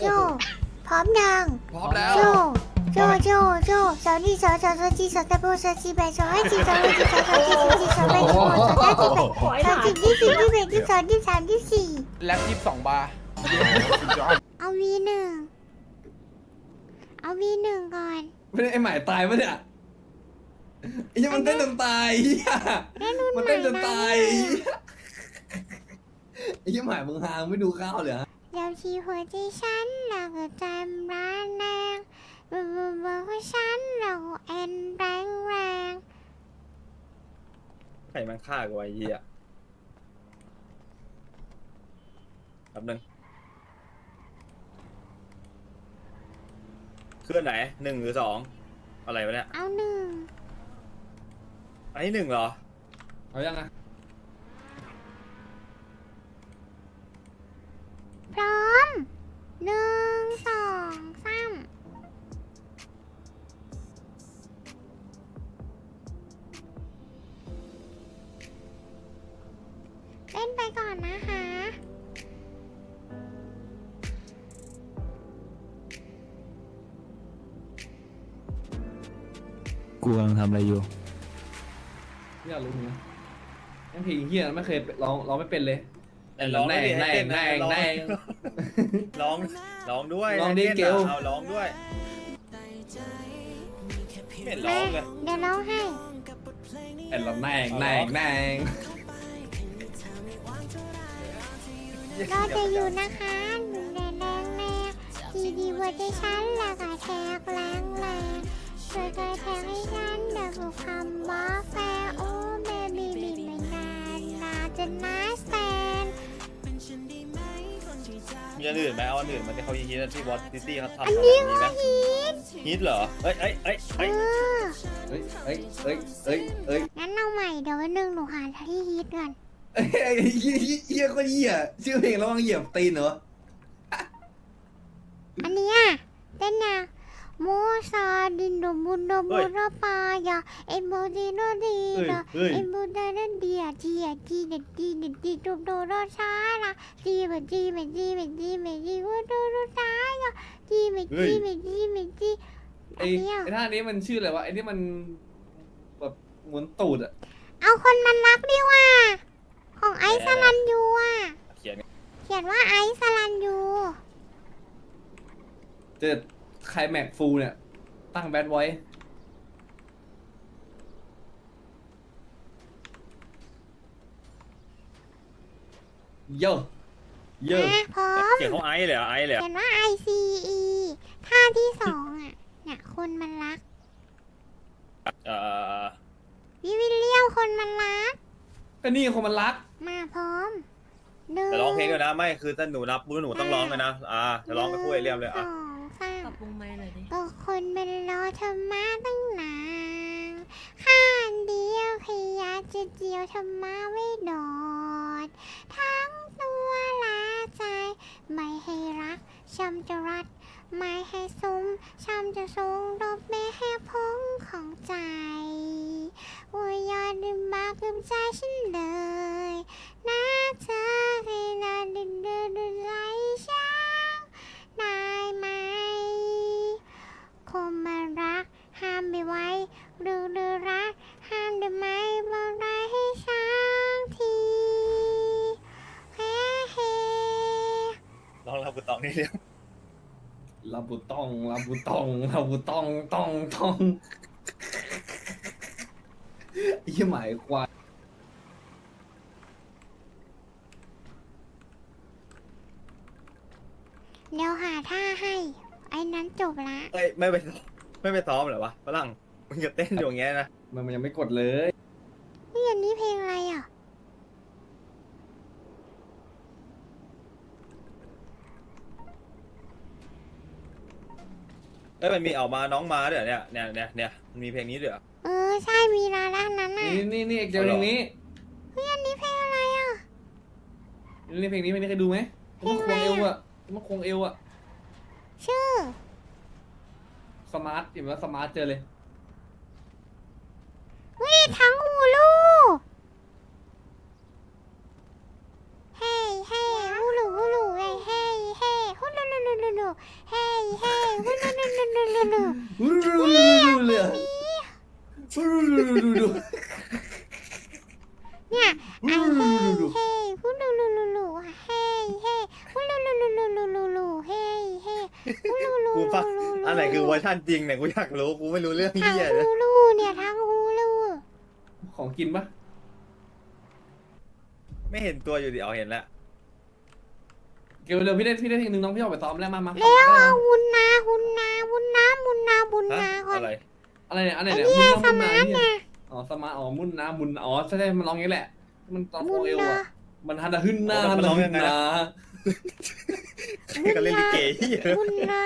โจ พร้อมยังพร้อมแล้ว โจ โจ โจ โจสาวนี่สาวสาวสาวจีสาวตะโบสาวจีแบสาวให้จีสาวให้จีสาวสาวจีสาวจีสาวแบสาวสาวจีแบสาวจีที่สี่ที่แบที่สองที่สามที่สี่แล็บยี่สิบสองบาร์เอาวีหนึ่งเอาวีหนึ่งก่อนไม่ได้ไอหมายตายปะเนี่ยไอ้เหี้ยมันเต้นจนตายเหี้ยเล่นรุ่นมันใหม่เต้นจนนะตายไอ้เหี้ยหมายมึงหางไม่ดูข้าวเลยฮะ เดี๋ยวทีหัวใจฉันเราก็จำร้านนางบัวบัวบัวของฉันเราเอ็นแรงแรงใครมันฆ่ากูไอ้เหี้ยแป๊บนึงเคลื่อนไหนหนึ่งหรือสองอะไรวะเนี่ย เอาหนึ่งอันนี้หนึ่งเหรอ เอายังไง กูกำลังทำอะไรอยู่ ไม่อยากรู้เหมือนกันแม่งเพลงเหี้ยไม่เคยร้องร้องไม่เป็นเลยแต่ร้องด้วยดิแน่ให้เต้นแน่นะแน่ร้องร้องร้องด้วยร้องดิให้ต้นเกล เอาร้องด้วยไม่เห็นร้แม่องเลยเดี๋ยวร้องให้แอนละแนงแนงแนงก็จะอยู่นะคะหนึ่งแรงแรงแรงทีดีว่าใจฉันแล้วก็แทกแรงแรง ช่วยกระแทกให้ฉันเดบุคำว่าแฟร์โอ้เบบี้บีไม่นานนาจะน่าแซนมีอันอื่นไหมเอาอันอื่นมันที่เขาฮิตๆที่วอตซิตี้เขาทำอันนี้แบบนี้ไหมว่าฮิตฮิตเหรอเอ้ยเอ้ยเอ้ยเอเอ้ยอเอ้ยเอ้ยเอ้ยเอ้ยเอ้ยงั้นเอาใหม่เดี๋ยววันหนึ่งหนูหาที่ฮิตก่อนเอ้ยไอ้เหี้ยเหี้ยเหี้ยก็เหี้ยชื่อเพลงระวังเหยียบตีนเหรออันเนี้ยเต้นนะโมซาดินโดบุนโดบุนปายาเอ็มโบดีโนดีเฮ้ยดาเฮ้ยเอ็มโบดาเดเดียจียจีเดจีเดจีโดโดโดชาละจีเมจีเมจีเมจีเมจีโดโดโดชายาจีเมจีเมจีเมจีอัไอ้นเนี้ยไอ้ท่านี้มันชื่ออะไรวะไอ้นี่มันแบบหมุนตูดอะเอาคนมันรักดีว่า ของไอซ์สลันยูอะเขียนเขียนว่าไอซ์สลันยูเจอ ใครแม็กฟูเนี่ย ตั้งแบดไว้โย่โย่นะพร้อมเขียนของไอซ์เลยเหรอไอซ์เลยเหรอ เขียนว่า I C E ท่าที่สองอะเนี่ยคนมันรักเอ่อพี่วิลเลียมคนมันรัก ก็นี่คนมันรัก มาพร้อมหนึ่งจะร้องเพลงด้วยนะ ไม่คือถ้าหนูนับปุ๊บหนูต้องร้องเลยนะ อ่าจะร้องกับคู่ไอเรียมเลยสอะอง เป็นรอเธอมาตั้งนานข้างเดียวพยายามจะเดียวเธอมาไม่โดดทั้งตัวและใจ ไม่ให้รักช้ำจะรัด ไม่ให้ซุ้มช้ำจะทรงรบไม่ให้พงของใจว่ายอดดึงมากกึมใจฉันเลยนะเธอให้นาดึงดึงดึง องรับกูตองนี่เรียมลาบูตองลาบูตองลาบูตองตองตองไอ้เหี้ยหมายควายเดี๋ยวหาท่าให้ ไอ้นั้นจบละ เอ้ยไม่ไปไม่ไปซ้อมเหรอวะฝรั่งมึงจะเต้นอยู่อย่างเงี้ยนะมันมันยังไม่กดเลย นี่อันนี้เพลงอะไรอะ เอ้ยมันมีออกมาน้องมาด้วยเหรอเนี่ยเนี่ยเนี่ยเนี่ยมันมีเพลงนี้ด้วยเหรอ เออใช่มีร้านร้านนั้นน่ะนี่นี่นี่เอกเดียวเพลงนี้เฮ้ยอันนี้เพลงอะไรอะ นี่เพลงนี้เพลงนี้เคยดูไหมมันควงเอวอะมันควงเอวอะชื่อ สมาร์ทเห็นไหมสมาร์ทเจอเลย เฮ้ยทั้งหูลูเฮ้เฮ้ฮูลูฮูลูเฮ้เฮ้เฮ้ฮูลูลูลูลูลู ลูเฮ้ยเฮ้ยฮูลูลูลู ลูลูลูฮูเลยอะฮูลูลูลูลูเนี่ยไอ้เฮ้เฮ้ฮูลูลูลูลูเฮ้เฮ้ฮูลูลูลูลูลูลูลูเฮ้เฮ้ฮูลูลูกูลูฟังลูอันไหนคือเวอร์ชันจริงเนี่ยกูอยากรู้กูไม่รู้เรื่องทาเหี้ยเลยฮูลูเนี่ยทางฮูลูของกินปะไม่เห็นตัวอยู่ดิเอาเห็นแล้วเกี่ยวเร็วพี่ได้พี่ได้ทีนึงน้องพี่ออกไปซ้อมแล้วมามาเร็วเอาหุ่นนาหุ่นนาหุ่นนา ก่อนอะไร อะไรเนี่ยอะไรไอ้เนี่ยเนี่ยสมุนมาน้ำร์ทมุนไงน้ำอ๋อสมาร์ทอ๋อมุนน้ำมุนอ๋อใช่ใช่มันร้องอย่างนี้แหละ มันตอนโฟบุญเอลนาอะมันฮันดะหึนนาอ๋อฮัมันนร้ดะองหึยันงไงนานะ ก็เล่นลิเกเหี้ยบุญนา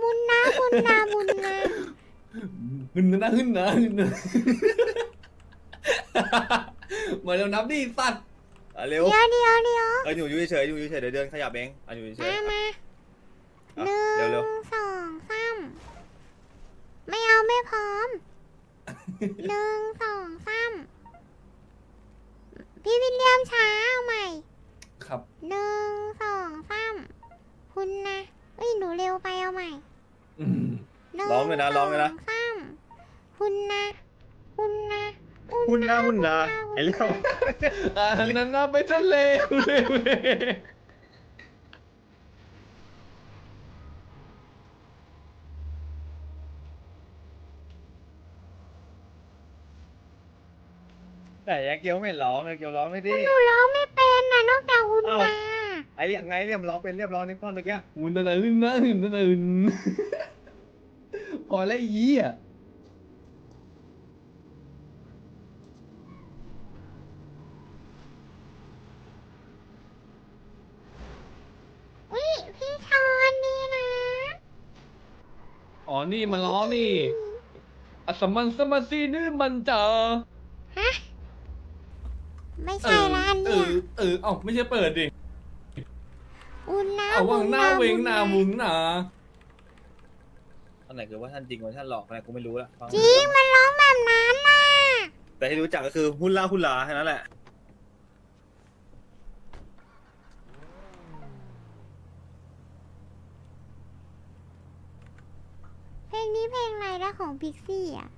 บุญนาบุญนาบุญนาหึนนะหึนนะหึนนะมาเร็วนับดิสัตว์อะเร็วเดี๋ยวเดี๋ยวเดี๋ยวเอออยู่เฉยๆอยู่เฉยๆเดี๋ยวเดินขยับเองอะอยู่เฉมายมาๆอะหนึ่งเร็วสองสามไม่เอาไม่พร้อม หนึ่งสองสามพี่วิลเลียมช้าเอาใหม่ ครับ หนึ่งสองสามคุณนะเอ้ยหนูเร็วไปเอาใหม่อืมหนึ่ๆร้องเลยนะร้องเลยนะ สสามคุณนะ คุณนะหุ่นนะหุ่นนะไอ้เรื่อง อันนั้นน่ะไปทะเลเร็วเลย แต่ยังเกียวไม่ร้องเลยเกียวร้องไม่ดิหนูร้องไม่เป็นนะนอกจากคุณเอ้านาไอ้เรียกไงเรียมร้องเป็นเรียบร้องในก้อนเมื่อกี้มุนนะหึนนะหึนนะหึนพอแล้วไอ้เหี้ยอุ้ยพี่ชอนนี่นะ อ๋อ นี่มันร้องนี่อัสมันสมาซีนี่มันจะฮะ ไม่เอใช่อร้านเอเนี่ย อ เออ เอ้าไม่ใช่เปิดดิอุ่นนะเอาวังหน้าเวงหน้ามุงหนาอันไหนคือว่าท่านจริงว่าท่านหลอกอะไรกูไม่รู้ละฟังจริงมันร้องแบบนั้นน่ะแต่ที่รู้จักก็คือหุ่นล่าหุ่นลาแค่นั้นแหละ เพลงนี้เพลงอะไรนะของพิกซี่อะ